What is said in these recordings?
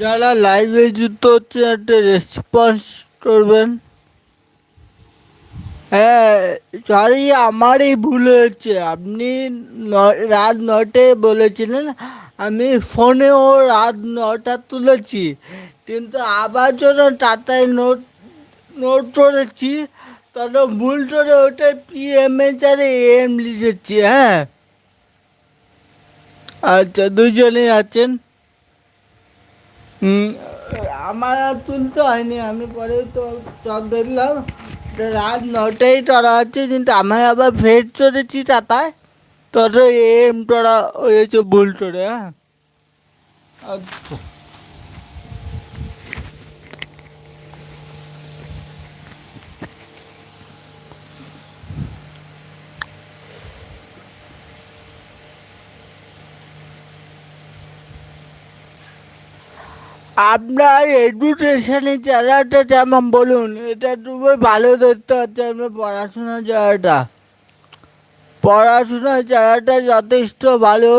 যারা লাইভে যুক্ত হচ্ছে, একটা রেসপন্স করবেন। হ্যাঁ সরি আমারই ভুল হয়েছে। আপনি রাত নটায় বলেছিলেন, আমি ফোনেও রাত নটা তুলেছি। কিন্তু আবার যখন টাটায় নোট নোট করেছি, তখন ভুল করে ওটা পিএমএচ আর এম লিখেছি হ্যাঁ। আচ্ছা দুজনেই আছেন? আমার আর তুলতে হয়নি, আমি পরে তো চক দেখলাম রাত নটায় টরা হচ্ছে, কিন্তু আমায় আবার ফের চড়েছি টাতায় তত এম টরা হয়েছে ভুল টরে হ্যাঁ। আচ্ছা। আপনার এডুকেশনের জায়গাটা কেমন বলুন, এটা খুবই ভালো ধরতে হচ্ছে আপনার পড়াশোনার জায়গাটা। পড়াশোনার জায়গাটা যথেষ্ট ভালো।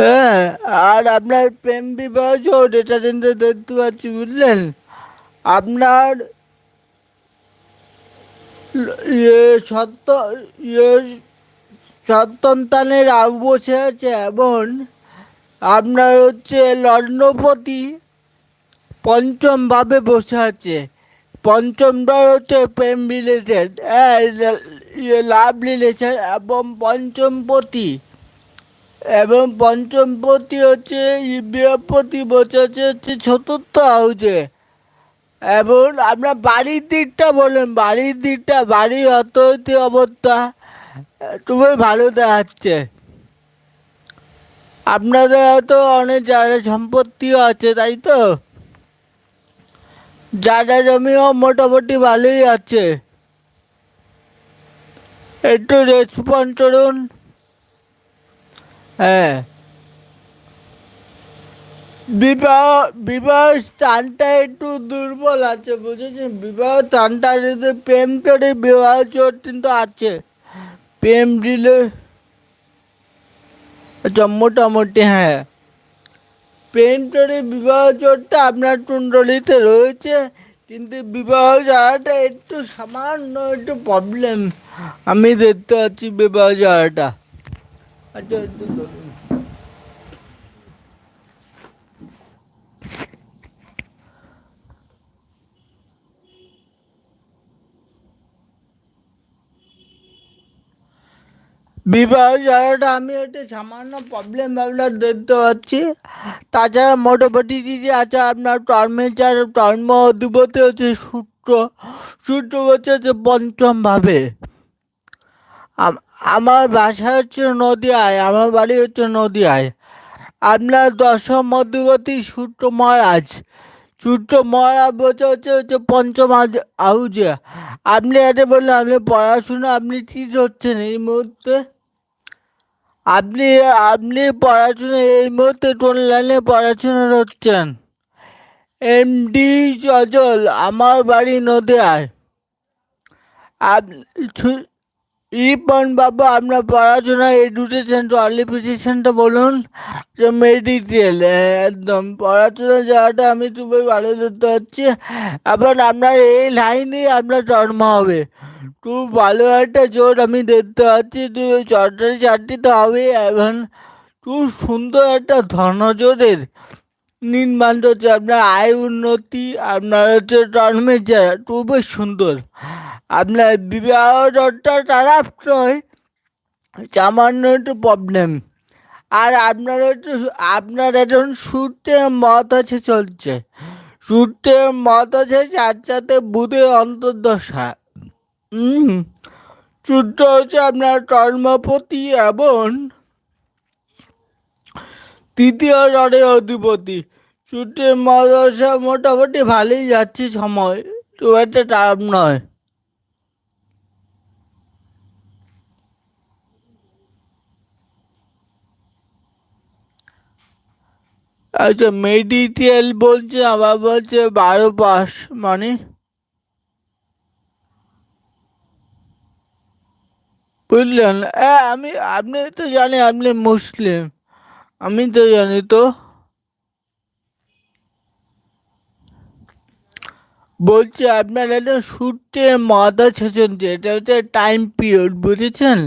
হ্যাঁ আর আপনার প্রেম বিবাহ চোট এটা কিন্তু দেখতে পাচ্ছি, বুঝলেন? আপনার ইয়ে সত্য ইয়ে সন্তানের আউ বসে আছে এবং আপনার হচ্ছে লগ্নপতি। পঞ্চমভাবে বসে আছে। পঞ্চমটা হচ্ছে প্রেম রিলেটেড লাভ রিলেশন এবং পঞ্চমপতি। এবং পঞ্চমপতি হচ্ছে বৃহস্পতি বসে আছে হচ্ছে চতুর্থ হাউসে এবং আপনার বাড়ির দিকটা বলেন, বাড়ির দিকটা, বাড়ির অর্থনৈতিক অবস্থা খুবই ভালো দেখাচ্ছে। আপনাদের হয়তো অনেক জায়গা সম্পত্তিও আছে, তাই তো? জায়গা জমিও মোটামুটি ভালোই আছে। একটু রেসপন্স করুন। হ্যাঁ। বিবাহ বিবাহ স্থানটা একটু দুর্বল আছে, বুঝেছেন? বিবাহ স্থানটা যদি প্রেম করে বিবাহ চোট কিন্তু আছে। প্রেম দিলে আচ্ছা মোটামুটি হ্যাঁ। প্রেম বিবাহ জোরটা আপনার কুণ্ডলিতে রয়েছে, কিন্তু বিবাহ যাওয়াটা একটু সামান্য একটু প্রবলেম আমি দেখতে পাচ্ছি বিবাহ যাওয়াটা আচ্ছা একটু বিবাহ জায়গাটা আমি একটা সামান্য প্রবলেম আপনার দেখতে পাচ্ছি তাছাড়া মোটামুটি দিদি আছে আপনার টর্মেচার টর্ম অধিপতি হচ্ছে সূত্র। সূত্র হচ্ছে হচ্ছে পঞ্চমভাবে আম- আমার বাসা হচ্ছে নদিয়ায়, আমার বাড়ি হচ্ছে নদিয়ায়। আপনার দশম মধ্যবর্তী সূত্র মহারাজ। সূত্র মহারাজ বলছে হচ্ছে হচ্ছে পঞ্চম হাউজে আপনি এটা বললেন আপনি পড়াশোনা আপনি ঠিক হচ্ছেন এই মুহূর্তে? আপনি আপনি পড়াশোনা এই মুহূর্তে কোন লাইনে পড়াশোনা হচ্ছেন এমডি চজল আমার বাড়ি নদিয়ায়। আপনি রিপন বাবু আপনার পড়াশোনা এডুকেশন কোয়ালিফিকেশনটা বলুন, যে মেডিকেল একদম। পড়াশোনার জায়গাটা আমি খুবই ভালো দেখতে পাচ্ছি আবার আপনার এই লাইনে আপনার জন্ম হবে। খুব ভালো একটা জোর আমি দেখতে পাচ্ছি। সরকারি চাকরি তো হবে এবং খুব সুন্দর একটা ধনজোরের নির্মাণ হচ্ছে। আপনার আয় উন্নতি, আপনার হচ্ছে জন্মের জায়গা। খুবই সুন্দর। আপনার বিবাহ দরটা খারাপ নয় সামান্য একটু প্রবলেম আর আপনার একটু আপনার এখন সূর্যের মত আছে চলছে সূর্যের মত আছে সাথে সাথে বুধের অন্তর্দশা হুম সূর্য হচ্ছে আপনার কর্মপতি এবং তৃতীয় রডের অধিপতি সূর্যের মদশা মোটামুটি ভালোই যাচ্ছে সময় খুব একটা খারাপ নয় আচ্ছা মেডিটেল বলছে, আবার বলছে বারো পাস মানে? বুঝলেন? হ্যাঁ আমি, আপনি তো জানেন, আপনি মুসলিম। আমি তো জানি তো। বলছে, আপনার একটা সূর্যে মাথা ছেঁচেন এটা হচ্ছে টাইম পিরিয়ড বুঝেছেন?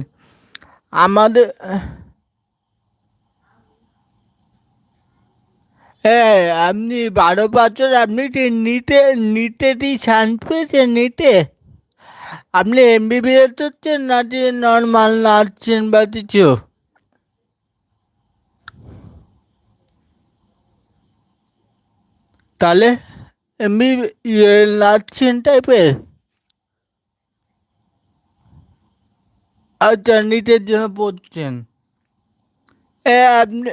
আমাদের হ্যাঁ আপনি বারো বছর আপনি কি নিটে নিটেটি চান্স পেয়েছেন, নিটে? আপনি এমবিবিএস হচ্ছেন না যে নর্মাল নাচছেন বা কিছু? তাহলে এমবি নাচছেন টাইপের আচ্ছা নিটের জন্য পড়ছেন। এ আপনি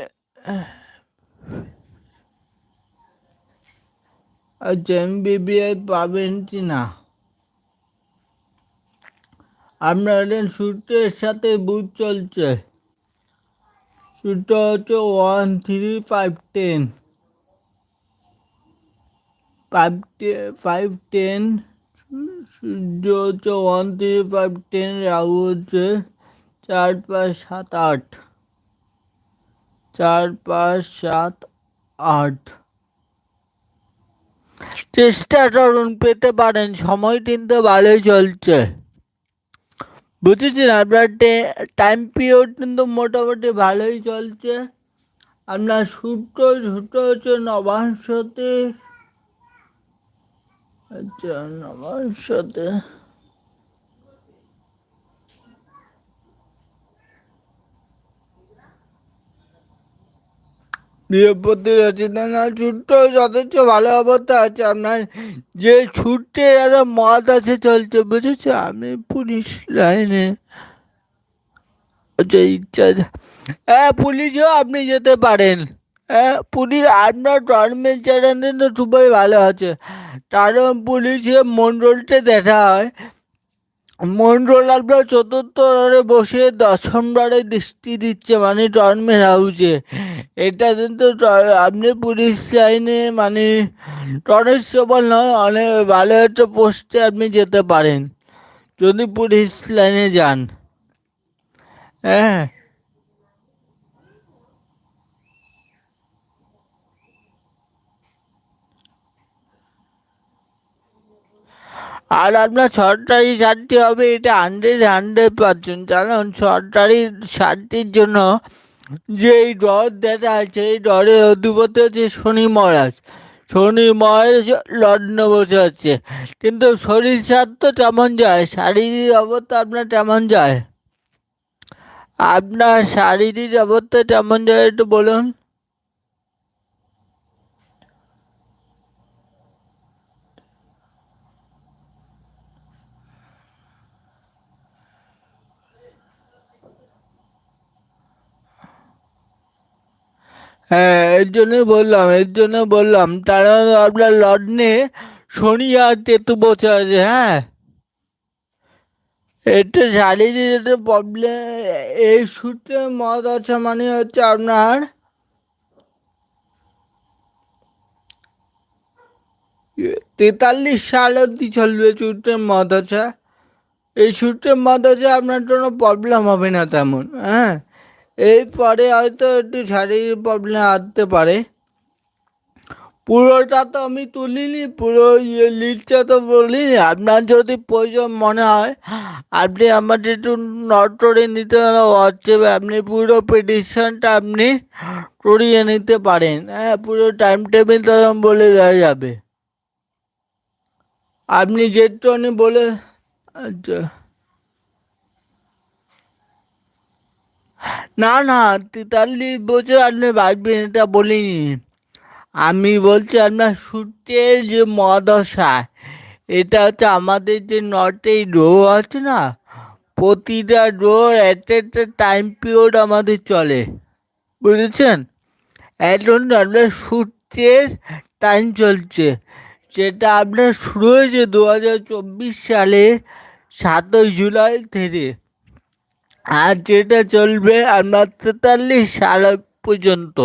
আচ্ছা এমবিবিএস পাবেন কি না? আপনার সূত্রের সাথে বুথ চলছে। সূত্র হচ্ছে one three five ten five five ten সূর্য হচ্ছে one three five ten Rahu হচ্ছে চার পাঁচ সাত আট। চার পাঁচ সাত আট। চেষ্টা করুন, পেতে পারেন। সময় কিন্তু ভালোই চলছে। বুঝেছেন আপনার টাইম পিরিয়ড কিন্তু মোটামুটি ভালোই চলছে। আপনার সূত্র ছোট হচ্ছে নবাংশতে আচ্ছা নবাংশতে বৃহস্পতি রচিতা না, ছুট্ট যথেষ্ট ভালো অবস্থা আছে আপনার। যে ছুট্টের একটা মত আছে চলছে, বুঝেছ? আমি পুলিশ লাইনে আচ্ছা ইচ্ছা হ্যাঁ পুলিশও আপনি যেতে পারেন। হ্যাঁ পুলিশ আপনার চ্যানেল তো খুবই ভালো আছে। কারণ পুলিশে মন্ডলটা দেখা হয়। মন্ডল আপনার চতুর্থ রানে বসে দশম রানে দৃষ্টি দিচ্ছে মানে টর্মের হাউসে এটা কিন্তু আপনি পুলিশ লাইনে মানে কনস্টেবল নয়, অনেক ভালো একটা পোস্টে আপনি যেতে পারেন। যদি পুলিশ লাইনে যান। হ্যাঁ। আর আপনার সরকারি সারটি হবে, এটা হান্ড্রেড হান্ড্রেড পার্সেন্ট কারণ সরকারি সারটির জন্য যেই ডর দেখা আছে এই ডরের অধিপতি হচ্ছে শনি মহারাজ। শনি মহারাজ লগ্ন বসে আছে। কিন্তু শরীর স্বাস্থ্য কেমন যায়, শারীরিক অবস্থা আপনার কেমন যায়। আপনার শারীরিক অবস্থা কেমন যায়, একটু বলুন। হ্যাঁ এর জন্যই বললাম, এর জন্য বললাম, তারা আপনার লগ্নে শনি আর কেতু বসে আছে হ্যাঁ? এটা শারীরিক প্রবলেম এই সূত্রে মত আছে মানে হচ্ছে আপনার তেতাল্লিশ সাল অব্দি চলবে সূত্রের মত আছে। এই সূত্রের মত আছে আপনার কোনো প্রবলেম হবে না তেমন হ্যাঁ? এরপরে হয়তো একটু শারীরিক প্রবলেম আসতে পারে। পুরোটা তো আমি তুলিনি, পুরো ইয়ে লিখটা তো বলিনি। আপনার যদি প্রয়োজন মনে হয়, আপনি আমাদের একটু নোট করে নিতে হোয়াটসঅ্যাপে আপনি পুরো পিটিশনটা আপনি করিয়ে নিতে পারেন। হ্যাঁ পুরো টাইম টেবিল তখন বলে দেওয়া যাবে। আপনি যেটু বলে আচ্ছা। না না, তেতাল্লিশ বছর আপনি বাঁচবেন, এটা বলিনি। আমি বলছি আপনার সূর্যের যে মহাদশা এটা হচ্ছে আমাদের যে নটে রো আছে না, প্রতিটা রোর এট একটা টাইম পিরিয়ড আমাদের চলে, বুঝেছেন? এখন আপনার সূর্যের টাইম চলছে, যেটা আপনার শুরু হয়েছে দু হাজার চব্বিশ সালে সাতই জুলাই থেকে। আর যেটা চলবে আপনার তেতাল্লিশ সাল পর্যন্ত।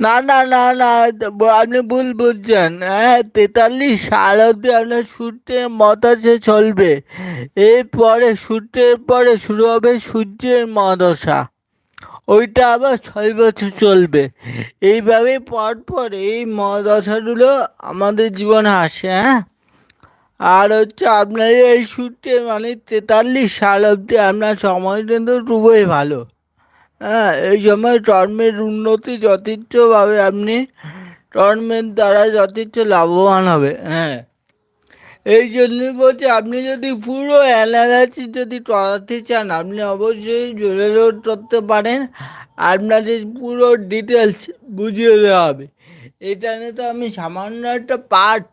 না না না না, আপনি ভুল বুঝছেন। হ্যাঁ তেতাল্লিশ সাল অব্দি আপনার সূর্যের মতাশে চলবে। এরপরে সূর্যের পরে শুরু হবে সূর্যের মদশা ওইটা আবার ছয় বছর চলবে। এইভাবে পর পর এই মহাদশাগুলো আমাদের জীবনে আসে হ্যাঁ? আর হচ্ছে আপনার এই সূত্রে মানে তেতাল্লিশ সাল অবধি আপনার সময় কিন্তু খুবই ভালো। হ্যাঁ এই সময় কর্মের উন্নতি যথেচ্ছভাবে আপনি কর্মের দ্বারা যথেচ্ছ লাভবান হবে হ্যাঁ। এই জন্যই বলছি, আপনি যদি পুরো অ্যানালাইসিস যদি করাতে চান, আপনি অবশ্যই জোরে রোড করতে পারেন। আপনাদের পুরো ডিটেলস বুঝিয়ে দেওয়া হবে। এটা নিয়ে তো আমি সামান্য একটা পার্ট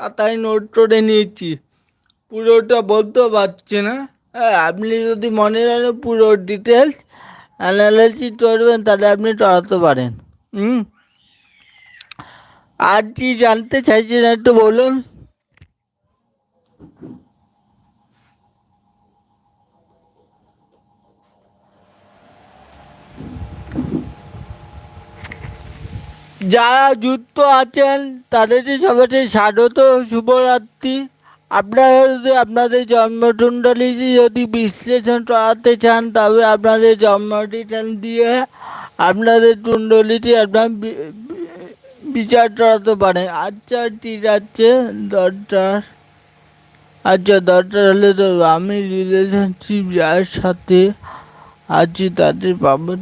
খাতায় নোট করে নিয়েছি। পুরোটা বলতে পারছি না। হ্যাঁ আপনি যদি মনে রাখেন পুরো ডিটেলস অ্যানালাইসিস করবেন, তাহলে আপনি টড়াতে পারেন। হুম? আর কি জানতে চাইছেন একটু বলুন। যারা যুক্ত আছেন তাদেরকে সবাইকে স্বাগত, শুভরাত্রি। আপনারা যদি আপনাদের জন্মকুণ্ডলী যদি বিশ্লেষণ করাতে চান, তবে আপনাদের জন্মডিটেল দিয়ে আপনাদের কুণ্ডলিটি আপনার বিচার করাতে পারেন। আচ্ছা ঠিক আছে, দরকার। আচ্ছা দরকার হলে তো আমি রিলেশনশিপ যার সাথে আছি তাদের পাবো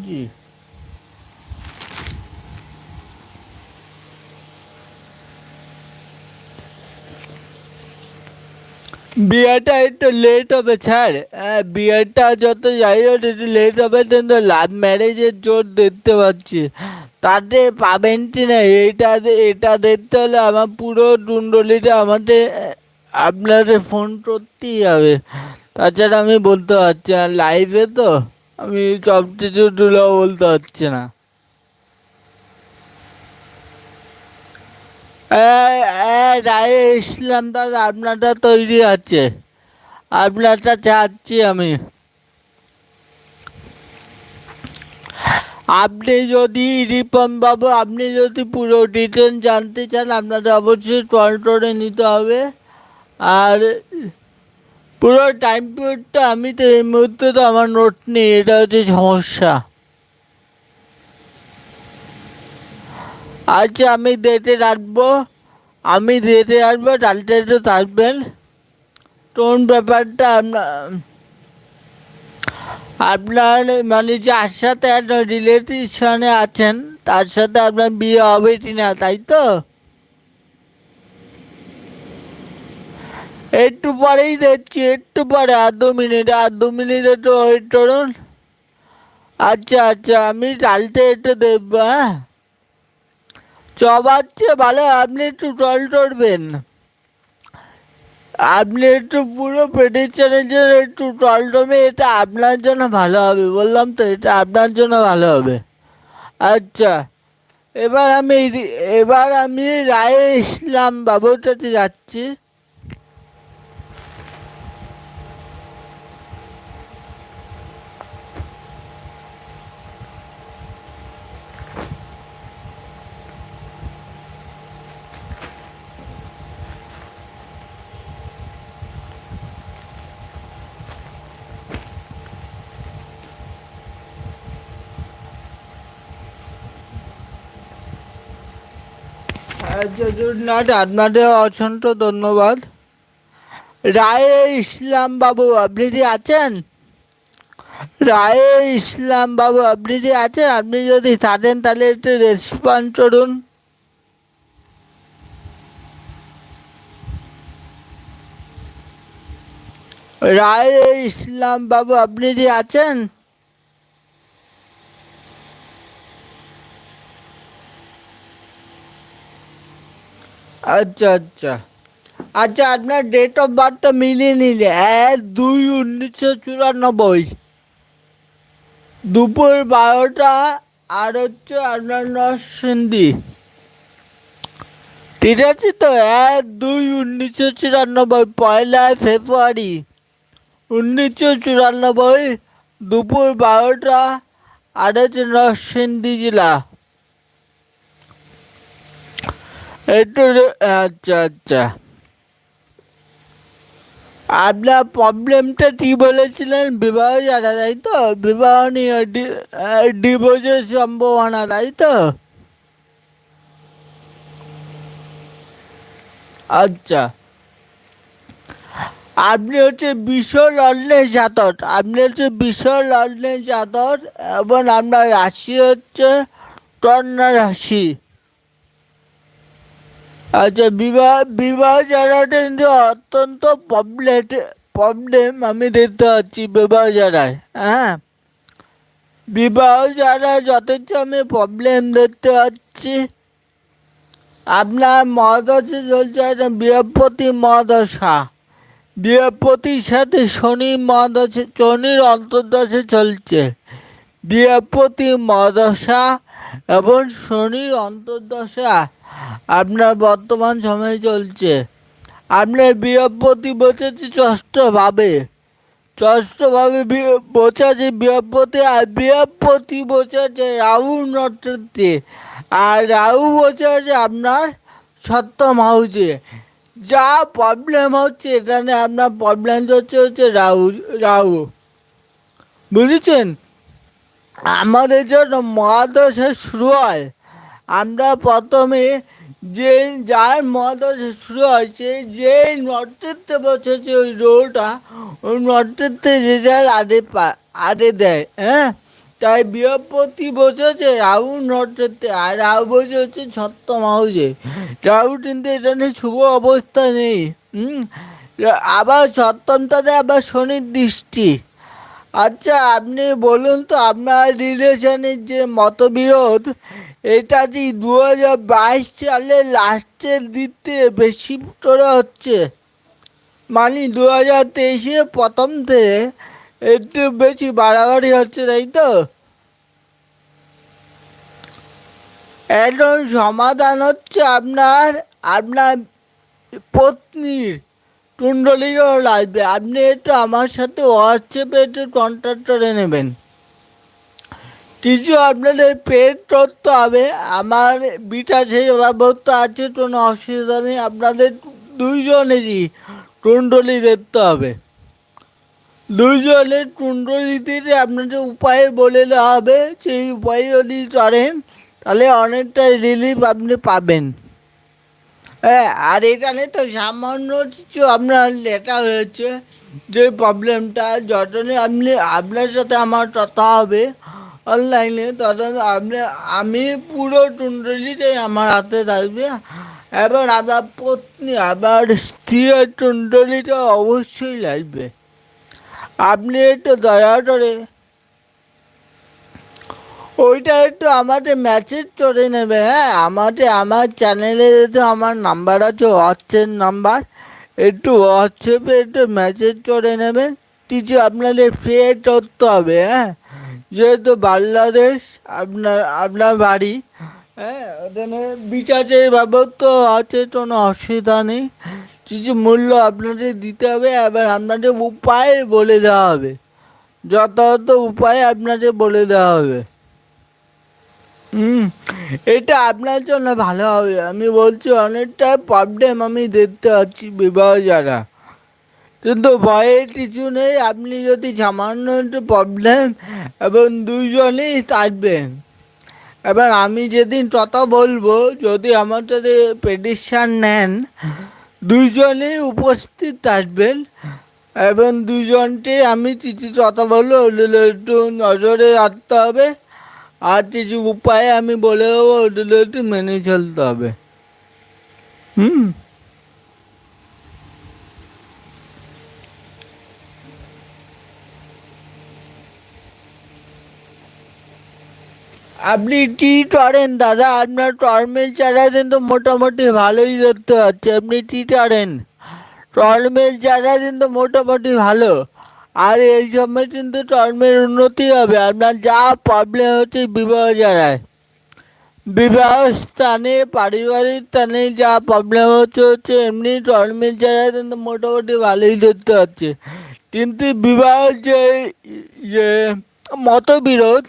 বিয়েটা একটু লেট হবে, স্যার। বিয়েটা যত যাই হোক একটু লেট হবে, কিন্তু লাভ ম্যারেজের জোর দেখতে পাচ্ছি। তাতে পাবেন কি না এটা এটা দেখতে হলে আমার পুরো কুণ্ডলিটা আমাকে আপনাদের ফোন করতেই হবে। তাছাড়া আমি বলতে পারছি না লাইভে তো আমি সব কিছু বলতে পারছি না। ইসলাম দাদা আপনারটা তৈরি আছে আপনারটা চাচ্ছি আমি। আপনি যদি রিপন বাবু, আপনি যদি পুরো ডিটেল জানতে চান, আপনাদের অবশ্যই করে নিতে হবে। আর পুরো টাইম পিরিয়ডটা আমি তো এই মুহূর্তে তো আমার নোট নেই, এটা হচ্ছে সমস্যা। আচ্ছা আমি ডেটে রাখব। আমি ডেটে রাখব কালকে একটু থাকবেন। কোন ব্যাপারটা আপনার আপনার মানে যার সাথে রিলেটিভশনে আছেন, তার সাথে আপনার বিয়ে হবে কি না তাই তো? একটু পরেই দেখছি, একটু পরে, আর দু মিনিট, আর দু মিনিট একটু ওয়েট করুন। আচ্ছা আচ্ছা আমি কালকে একটু দেখব হ্যাঁ? চবাচ্ছে ভালো আপনি একটু জল টরবেন আপনি একটু পুরো প্রেডিকশনের জন্য একটু টল টমে এটা আপনার জন্য ভালো হবে, বললাম তো, এটা আপনার জন্য ভালো হবে। আচ্ছা এবার আমি এবার আমি রায়ে ইসলাম বাবুর কাছে যাচ্ছি। আপনাদের অসংখ্য ধন্যবাদ। রায়ে ইসলাম বাবু, আপনি কি আছেন? রায়ে ইসলাম বাবু, আপনি কি আছেন? আপনি যদি থাকেন তাহলে একটু রেসপন্স করুন। রায়ে ইসলাম বাবু, আপনি কি আছেন? আচ্ছা আচ্ছা। আচ্ছা আপনার ডেট অফ বার্থটা মিলিয়ে নিলে, এক, দুই, উনিশশো চুরানব্বই। দুপুর বারোটা, আর হচ্ছে আপনার নরসিংদী। ঠিক আছে তো? এক, দুই, উনিশশো চুরানব্বই, পয়লা ফেব্রুয়ারি, উনিশশো চুরানব্বই, দুপুর বারোটা, আর হচ্ছে নরসিংদী জেলা। একটু আচ্ছা আচ্ছা। আপনার প্রবলেমটা কি বলেছিলেন বিবাহ যারা তাই তো? বিবাহ নিয়ে ডিভোর্সের সম্ভাবনা তাই তো? আচ্ছা। আপনি হচ্ছে বিশ্ব লগ্নের জাতক। আপনি হচ্ছে বিশ্ব লগ্নের জাতক এবং আপনার রাশি হচ্ছে কন্যা রাশি। আচ্ছা বিবাহ বিবাহ জায়গাটা কিন্তু অত্যন্ত প্রবলেম প্রবলেম আমি দেখতে পাচ্ছি বিবাহ জায়গায় হ্যাঁ? বিবাহ জায়গায় যথেষ্ট আমি প্রবলেম দেখতে পাচ্ছি। আপনার মহাদশে চলছে বৃহস্পতি মহাদশা। বৃহস্পতির সাথে শনি মহাদশে, শনির অন্তর্দশে চলছে। বৃহস্পতি মহাদশা এবং শনি অন্তর্দশা। আপনার বর্তমান সময়ে চলছে। আপনার বৃহস্পতি বসেছে ষষ্ঠভাবে। ষষ্ঠভাবে বসেছে বৃহস্পতি আর বৃহস্পতি বসেছে রাহু নক্ষত্রে। আর রাহু বসে আছে আপনার সপ্তম হাউসে। যা প্রবলেম হচ্ছে, এখানে আপনার প্রবলেম হচ্ছে হচ্ছে রাহু রাহু। বুঝেছেন? আমাদের জন্য মহাদশা শুরু হয়। আমরা প্রথমে যে যার মহাদশা শুরু হয়েছে যে নটৃত্বে বসেছে ওই রোলটা ওই নটৃত্বে যে যার আড়ে পা আড়ে দেয় হ্যাঁ? তাই বৃহস্পতি বসেছে রাহু নট্রেতে আর রাহু বসে হচ্ছে সপ্তম হাউসে। রাহু কিন্তু এখানে শুভ অবস্থা নেই, হুম? আবার সপ্তমটাতে আবার শনির দৃষ্টি। আচ্ছা আপনি বলুন তো আপনার রিলেশনের যে মতবিরোধ, এটা কি দু হাজার বাইশ সালের লাস্টের দিতে বেশি করে হচ্ছে? মানে দু হাজার তেইশে প্রথম থেকে একটু বেশি বাড়াবাড়ি হচ্ছে, তাই তো? এখন সমাধান হচ্ছে আপনার আপনার পত্নীর। কুণ্ডলীরও লাগবে। আপনি একটু আমার সাথে হোয়াটসঅ্যাপে একটু কন্ট্যাক্ট করে নেবেন। কিছু আপনাদের পেড করতে হবে। আমার বিকাশে ব্যবস্থা আছে, কোনো অসুবিধা নেই। আপনাদের দুইজনেরই কুণ্ডলী দেখতে হবে। দুইজনের কুণ্ডলিতে আপনাদের উপায় বলে দেওয়া হবে। সেই উপায় যদি করেন, তাহলে অনেকটা রিলিফ আপনি পাবেন। হ্যাঁ আর এখানে তো সামান্য কিছু আপনার লেটা হয়েছে যে প্রবলেমটা যতনে আপনি, আপনার সাথে আমার কথা হবে অনলাইনে তখন আপনি, আমি পুরো টুন্ডলিটাই আমার হাতে থাকবে। এবার আমার পত্নী, আবার স্ত্রীর টুন্ডলিটা অবশ্যই লাগবে। আপনি একটু দয়া করে ওইটা একটু আমাদের মেসেজ করে নেবে হ্যাঁ? আমাদের, আমার চ্যানেলে তো আমার নাম্বার আছে হোয়াটসঅ্যাপ নাম্বার একটু হোয়াটসঅ্যাপে একটু মেসেজ করে নেবে। কিছু আপনাদের পে করতে হবে হ্যাঁ? যেহেতু বাংলাদেশ, আপনার আপনার বাড়ি হ্যাঁ? ওখানে বিচারের ব্যবস্থা আছে, কোনো অসুবিধা নেই। কিছু মূল্য আপনাদের দিতে হবে এবার আপনাদের উপায় বলে দেওয়া হবে। যথাযথ উপায় আপনাদের বলে দেওয়া হবে। হুম, এটা আপনার জন্য ভালো হবে। আমি বলছি, অনেকটা প্রবলেম আমি দেখতে পাচ্ছি বিবাহ যারা কিন্তু ভয়ের কিছু নেই, আপনি যদি সামান্য একটু প্রবলেম এবং দুইজনেই থাকবেন। এবার আমি যেদিন কথা বলব, যদি আমার সাথে পেটিশন নেন, দুইজনেই উপস্থিত থাকবেন এবং দুজনকে আমি কিছু কথা বলব, ওগুলো একটু নজরে রাখতে হবে। আর কিছু উপায় আমি বলে দেবো ওগুলো একটু মেনে চলতে হবে। হুম। আপনি কি করেন দাদা? আপনার টর্মেল চারা কিন্তু মোটামুটি ভালোই ধরতে পাচ্ছি আপনি কি করেন? টর্মেল চারা কিন্তু মোটামুটি ভালো। আর এই সময় কিন্তু টর্মের উন্নতি হবে। আপনার যা প্রবলেম হচ্ছে বিবাহ জায়গায় বিবাহ স্থানে, পারিবারিক স্থানে যা প্রবলেম হচ্ছে হচ্ছে এমনি টর্মের জায়গায় কিন্তু মোটামুটি ভালোই ধরতে হচ্ছে। কিন্তু বিবাহ যে যে মতবিরোধ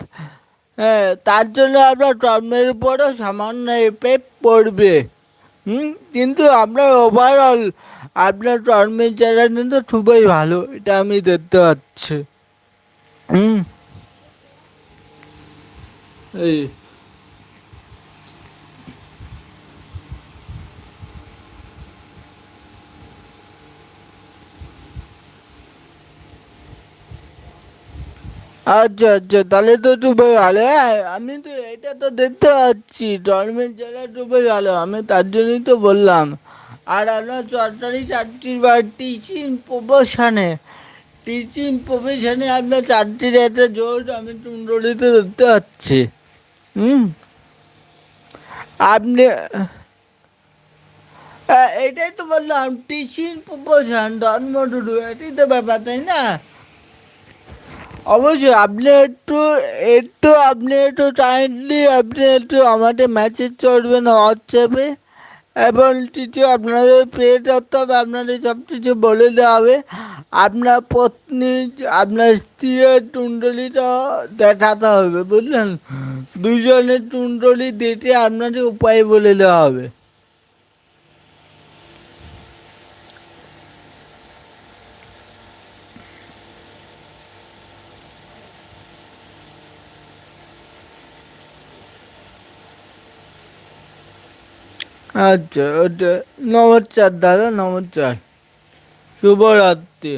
হ্যাঁ তার জন্য আপনার টর্মের উপরও সামান্য এফেক্ট পড়বে। হুম? কিন্তু আপনার ওভারঅল আপনার টর্মের জায়গা কিন্তু খুবই ভালো এটা আমি দেখতে পাচ্ছি। হুম। এই। আচ্ছা আচ্ছা তাহলে তো খুবই ভালো হ্যাঁ আমি তো এটা তো দেখতে পাচ্ছি ধর্মের জায়গা খুবই ভালো আমি তার জন্যই তো বললাম। আর আপনার সরকারি চাকরির বা টিচিং প্রফেশনে টিচিং প্রফেশনে আপনার চাকরির একটা জোর আমি টুন্ডলিতে ধরতে পারছি। হুম? আপনি এটাই তো বললাম টিচিং প্রফেশন ধর্মটুডু এটাই তো ব্যাপার, তাই না? অবশ্যই, আপনি একটু একটু, আপনি একটু কাইন্ডলি আপনি একটু আমাদের মেসেজ করবেন হোয়াটসঅ্যাপে এবং কিছু আপনাদের পে করতে হবে আপনাদের সব কিছু বলে দেওয়া হবে। আপনার পত্নী, আপনার স্ত্রীর টুন্ডলিটা দেখাতে হবে, বুঝলেন? দুজনের টুন্ডলি দেখে আপনাদের উপায় বলে দেওয়া হবে। আচ্ছা ওটা নমস্কার দাদা, নমস্কার। শুভরাত্রি।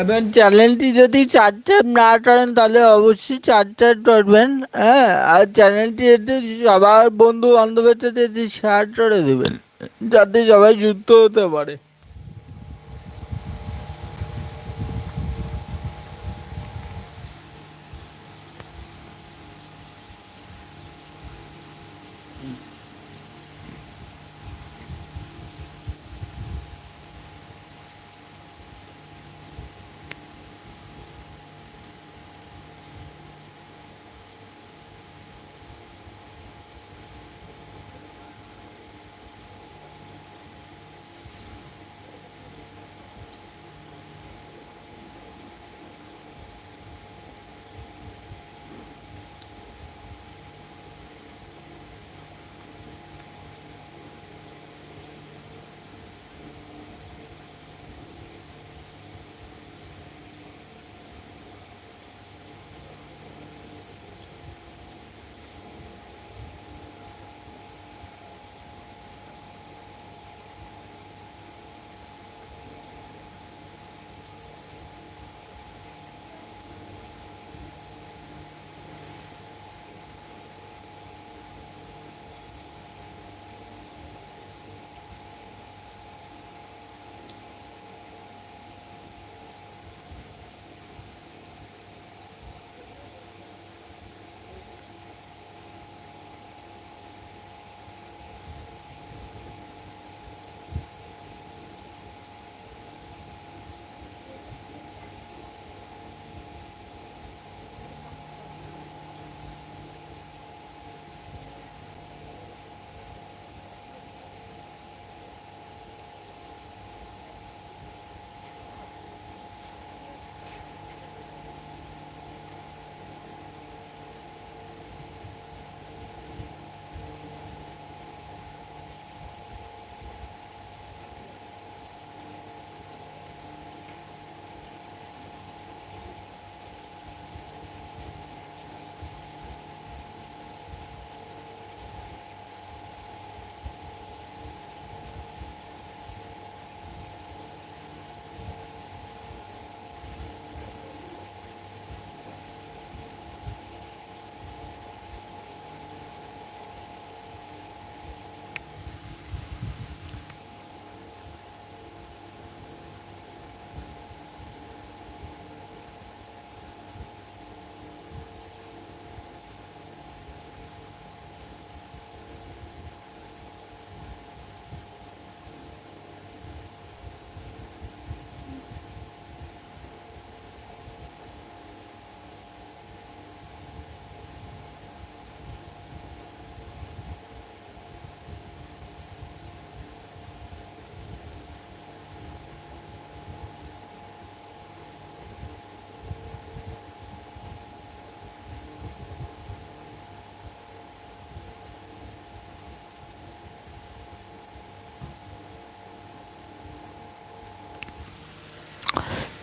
এবং চ্যানেলটি যদি চারটার না করেন, তাহলে অবশ্যই চারটার করবেন হ্যাঁ? আর চ্যানেলটি সবার বন্ধু বান্ধবের সাথে শেয়ার করে দেবেন, যাতে সবাই যুক্ত হতে পারে।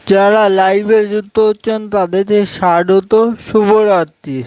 যারা লাইভে যুক্ত হচ্ছেন তাদেরকে স্বাগত শুভরাত্রি।